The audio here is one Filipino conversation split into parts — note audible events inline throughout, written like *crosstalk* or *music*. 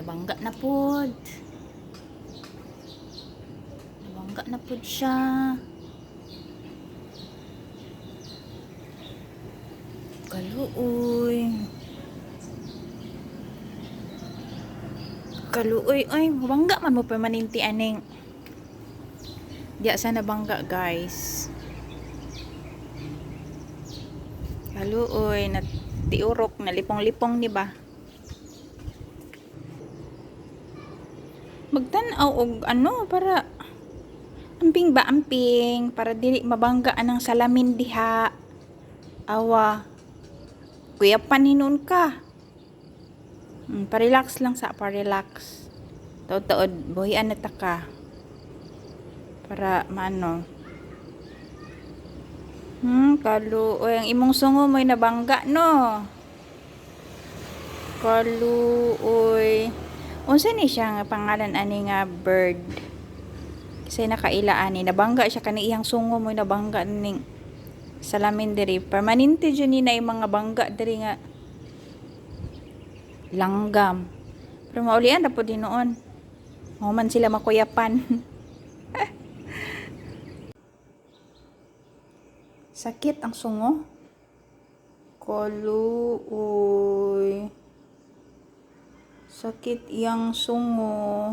Nabangga na pod. Nabangga na pod siya. Kaluoy. Kaluoy, oy, bangga man mo permanente aning. Diya sa nabangga, guys. Kaluoy, na tiurok, na lipong-lipong, di ba? Magtanaw og ano para amping ba amping para dili mabangga anang salamin diha. Awa. Kuya paninon ka. Hmm, pa-relax lang sa pa-relax. Taod-taod, buhian na ta ka. Para maano. Hmm, kalu. O, ang imong sungo mo'y nabangga, no? Kalu, oy. Unsa ni siya nga pangalan ani nga bird? Kasi nakaila ani. Nabangga siya kani iyang sungo mo'y nabangga ning salamin diri. Permanente dyan ni na mga bangga diri nga langgam. Pero maulian po din noon. Mahuman sila makuyapan. *laughs* Sakit ang sungo. Kaluoy. Sakit iyang sungo.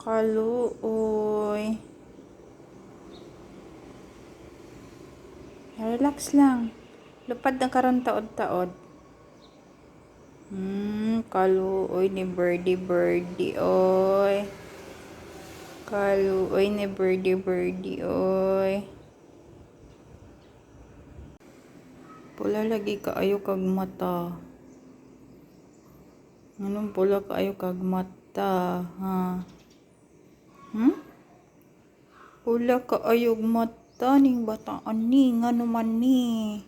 Kaluoy. Relax lang. Lupad na karon taod-taod. Hmm, kaluoy ni birdie birdie oy. Kaluoy ni birdie birdie oy. Pula lagi kaayo kag mata. Anong pula kaayo kag mata, ha? Hmm? Pula kaayo mata ning bataan ni ngano man ni.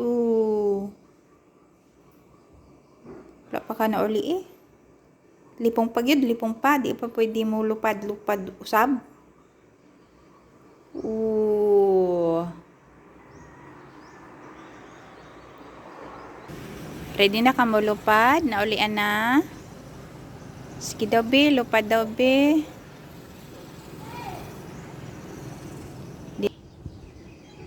Oo. Wala pa ka na uli eh. Lipong pa gyud, lipong pa. Di pa pwede mo lupad-lupad usab. Oo. Ready na ka mo lupad? Naulian na? Sige daw be, lupad daw be. Di,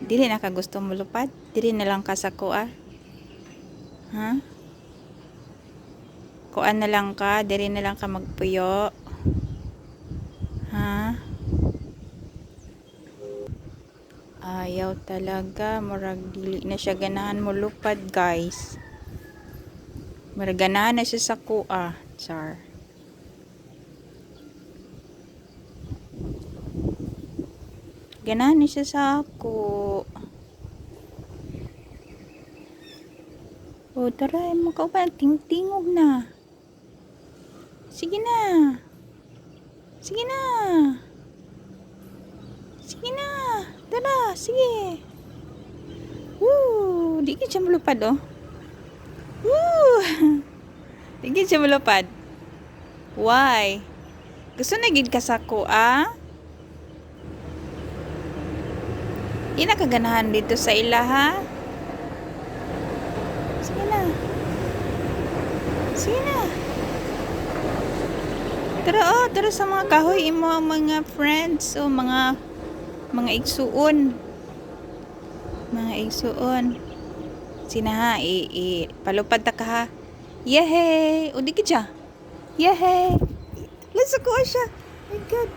dili na ka gusto mo lupad? Dili na lang ka sa kuha? Ha? Kuan na lang ka, diri na lang ka magpuyo. Ha? Ayaw talaga, murag dili na siya ganahan mo lupad, guys. Murag ganahan na siya sa kuha, char. Ganahan na siya sa ako. O, tara, makaupan. Ting-tingog na. Sige na. Sige na. Sige na. Tara, sige. Woo! Di ka siya malupad, oh. Woo! *laughs* Ka siya malupad. Why? Gusto na gid ka sa ko, ah? Di na kaganahan dito sa ila, ha? Sige na. Sige na. Tara oh, tara sa mga kahoy imo mga friends o mga mga igsuon. Mga igsuon. Sina ha, i, i palupad ta ka ha. Yehey! O di ka dya. Yehey! Let's go siya. My God.